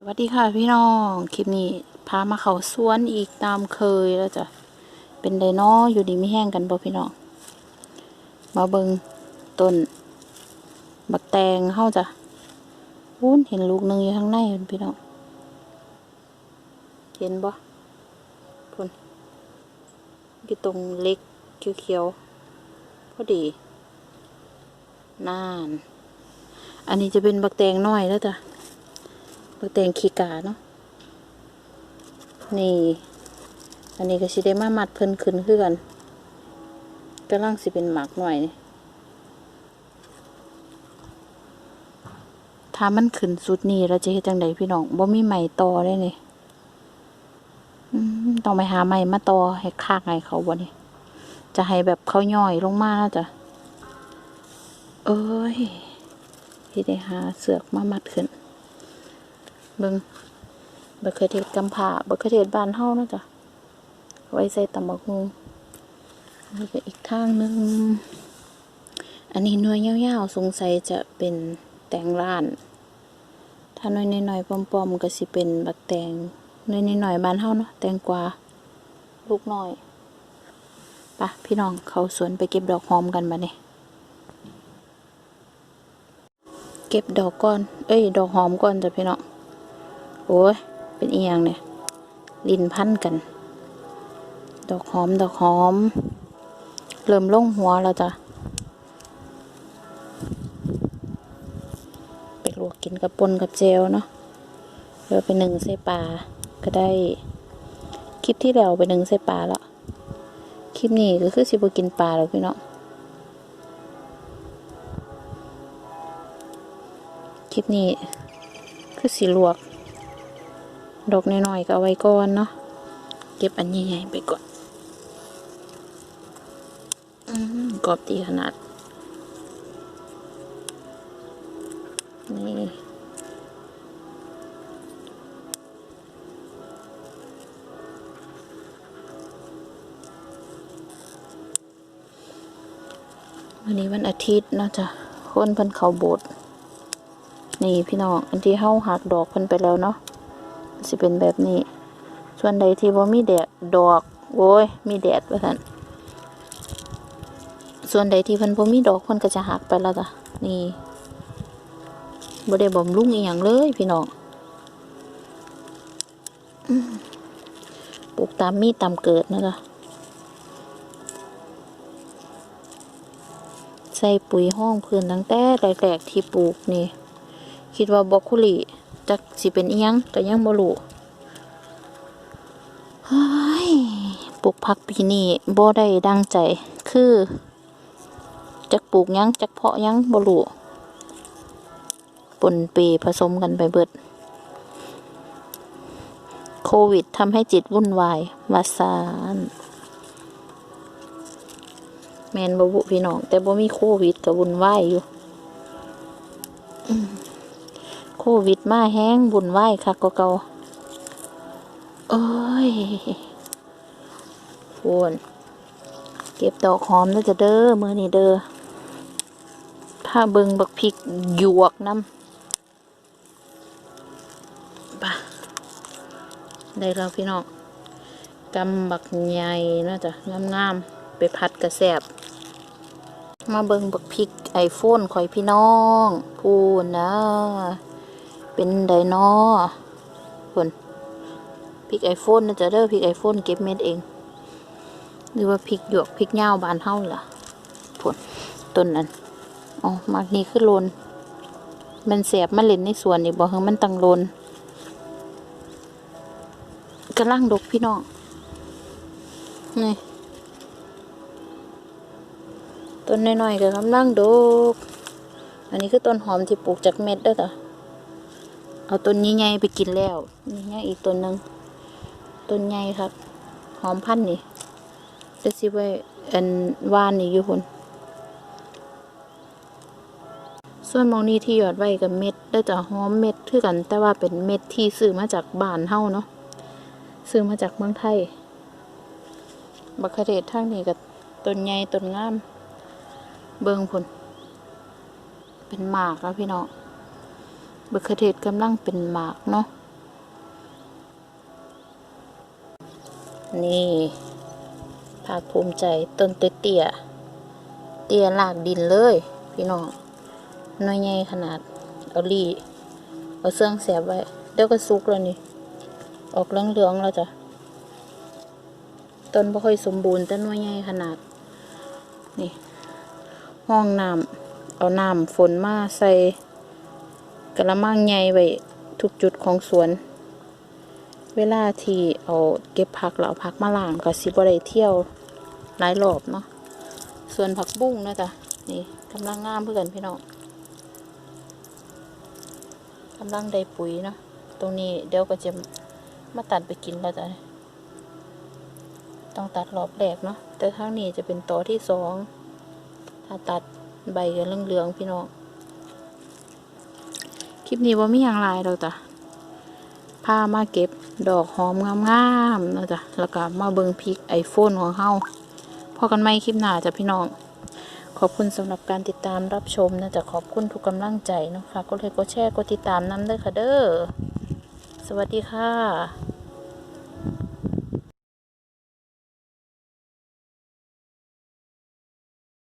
สวัสดีค่ะพี่น้อง คลิปนี้พามาเขาสวนอีกตามเคยแล้วจ้ะ เป็นไดโนออยู่ดีไม่แห้งกันบ่พี่น้อง มาเบิงต้นบักแตงเข้าจ้ะวุ้นเห็นลูกหนึ่งอยู่ข้างในพุ่นพี่น้อง เห็นบ่พุ่นอยู่ตรงเล็กเขียวๆพอดีน่าน อันนี้จะเป็นบักแตงน้อยแล้วจ้ะ บักแตงขี้กาเนาะนี่ อันนี้ก็สิได้มามัดเพิ่นขึ้นคือกันกำลังสิเป็นหมากหน่อยนี่ถ้ามันขึ้นสุดนี้เราจะเฮ็ดจังไดพี่น้องบ่มีไหมต่อเลยนี่ต้องไปหาไหมมาต่อให้คากให้เขาบ่นี่จะให้แบบเขาย่อยลงมาแล้วจ้ะเอ้ยที่ได้หาเสือกมามัดขึ้น เบิ่งบักเขือเทศกำผาบักเขือเทศบานเฮานาะจ้ะไว้ใส่ตำบักฮุงนี่ก็อีกทางหนึง อันนี้หน่วยยาวๆสงสัยจะเป็นแตงร้าน ถ้าหน่วยน้อยๆปอมๆก็สิเป็นบักแตงหน่วยน้อยๆบานเฮาเนาะแตงกวาลูกน้อยปะพี่น้องเขาสวนไปเก็บดอกหอมกันมาเนี่ยเก็บดอกก่อน เอ้ย ดอกหอมก่อนจ้ะพี่น้อง โอ้ย เป็นเอียงเนี่ยลินพันกัน ดอกหอม ดอกหอม เริ่มล่งหัวแล้วจ้ะไปลวกกินกับปนกับเจลเนาะเดี๋ยวไปหนึ่งใส่ปลาก็ได้ คลิปที่แล้วไปหนึ่งใส่ปลาแล้ว คลิปนี้ก็คือสิบกินปลาแล้วพี่เน้องคลิปนี้คือสีลวก ดอกน้อยๆก็เอาไว้ก่อนเนาะเก็บอันใหญ่ๆไปก่อนอกรอบดีขนาด นี่วันนี้วันอาทิตย์นาะจ้ะคนเพิ่นเขาโบสถ์นี่พี่น้อง อันที่เฮาหักดอกเพิ่นไปแล้วเนาะ สิเป็นแบบนี้ ส่วนใดที่ว่ามีแดดดอก โอ้ย มีแดดว่าท่นส่วนใดที่เพิ่นบ่มีดอกเพิ่นก็จะหักไปแล้วจ้ะนี่บ่ได้บ่มรุ่งอีหยังเลยพี่น้องปลูกตามมีตามเกิดนะจ๊ะใส่ปุ๋ยห้องพื้นตั้งแต่แรกๆที่ปลูกนี่ คิดว่าบรอกโคลี จักสิเป็นเอียงแต่ยังบ่รู้ปลูกผักปีนี้บ่ได้ดังใจ คือจักปลูกยังจักเพาะยังบ่รู้ปนเปผสมกันไปเบิด โควิดทำให้จิตวุ่นวาย วาสานแมนบ่บุพี่น้อง แต่บ่มีโควิดกับวุ่นวายอยู่ วิดมาแห้งบุญไหวค่ะก็เก่าเอ้ยโฟนเก็บดอกหอมแล้วจะเด้อมือนี่เด้อผ้าเบิงบักพริกหยวกน้ำปะได้แล้วพี่น้องกำบักใหญ่น่าจะงามๆไปพัดกระแสบมาเบิงบักพริกไอโฟนคอยพี่น้องพูนนะ เป็นไดโนอคนพริกไอโฟนนะจะเด้อพริกไอโฟนเก็บเม็ดเอง หรือว่าพริกหยวกพริกเง่าบานเฮาล่ะผลต้นนั้นอ๋อมากนี้คือโลนมันเสียบมันเล่นในสวนนี่บอกให้มันตังโลนกำลังดกพี่น้องนี่ต้นน้อยๆก็กำลังดก อันนี้คือต้นหอมที่ปลูกจากเม็ดด้อจ้ะ เอาต้นใหญ่ๆไปกินแล้วนี่ยังอีกต้นหนึ่งต้นใหญ่ครับ หอมพันธุ์นี่จะสิไว้อันว่านนี่อยู่คนส่วนมองนี้ที่หยอดไว้กับเม็ดได้จะหอมเม็ดคือกัน แต่ว่าเป็นเม็ดที่ซื้อมาจากบ้านเฮาเนาะซื้อมาจากเมืองไทย บักเขือเทศทั้งนี้กับต้นใหญ่ต้นงาม เบิ่งผลเป็นหมากแล้วพี่น้อง บักเทศกำลังเป็นหมากเนาะ นี่ภาคภูมิใจต้นเตี้ยเตี้ยลากดินเลย พี่น้องน้อยใหญ่ขนาด เอาลี่เอาเสื้องเสียไว้ เดี๋ยวก็ซุกแล้วนี่ ออกเหลืองๆแล้วจ้ะ ต้นไม่ค่อยสมบูรณ์แต่น้อยใหญ่ขนาด นี่ ห้องน้ำเอาน้ำฝนมาใส่ กระมังใหญ่ไว้ทุกจุดของสวน เวลาที่เอาเก็บผักแล้วเอาผักมาล้างก็สิบ่ได้เที่ยวหลายรอบเนาะส่วนผักบุ้งนะจ้ะนี่กำลังงามเพื่อนพี่น้องกำลังได้ปุ๋ยเนาะตรงนี้เดี๋ยวก็จะมาตัดไปกินแล้วจ้ะต้องตัดรอบแรกเนาะแต่ทางนี้จะเป็นต่อที่สองถ้าตัดใบกันเหลืองๆพี่น้อง คลิปนี้ว่ามีอย่างไรเราจ้ะพามาเก็บดอกหอมงามๆนะจ้ะแล้วก็มาเบิงพริกไอโฟนของเฮาพอกันไหมคลิปหน้าจ้ะพี่น้อง ขอบคุณสำหรับการติดตามรับชมนะจ๊ะขอบคุณทุกกำลังใจนะคะก็เลยกดแชร์กดติดตามน้ำเด้อค่ะเด้อสวัสดีค่ะ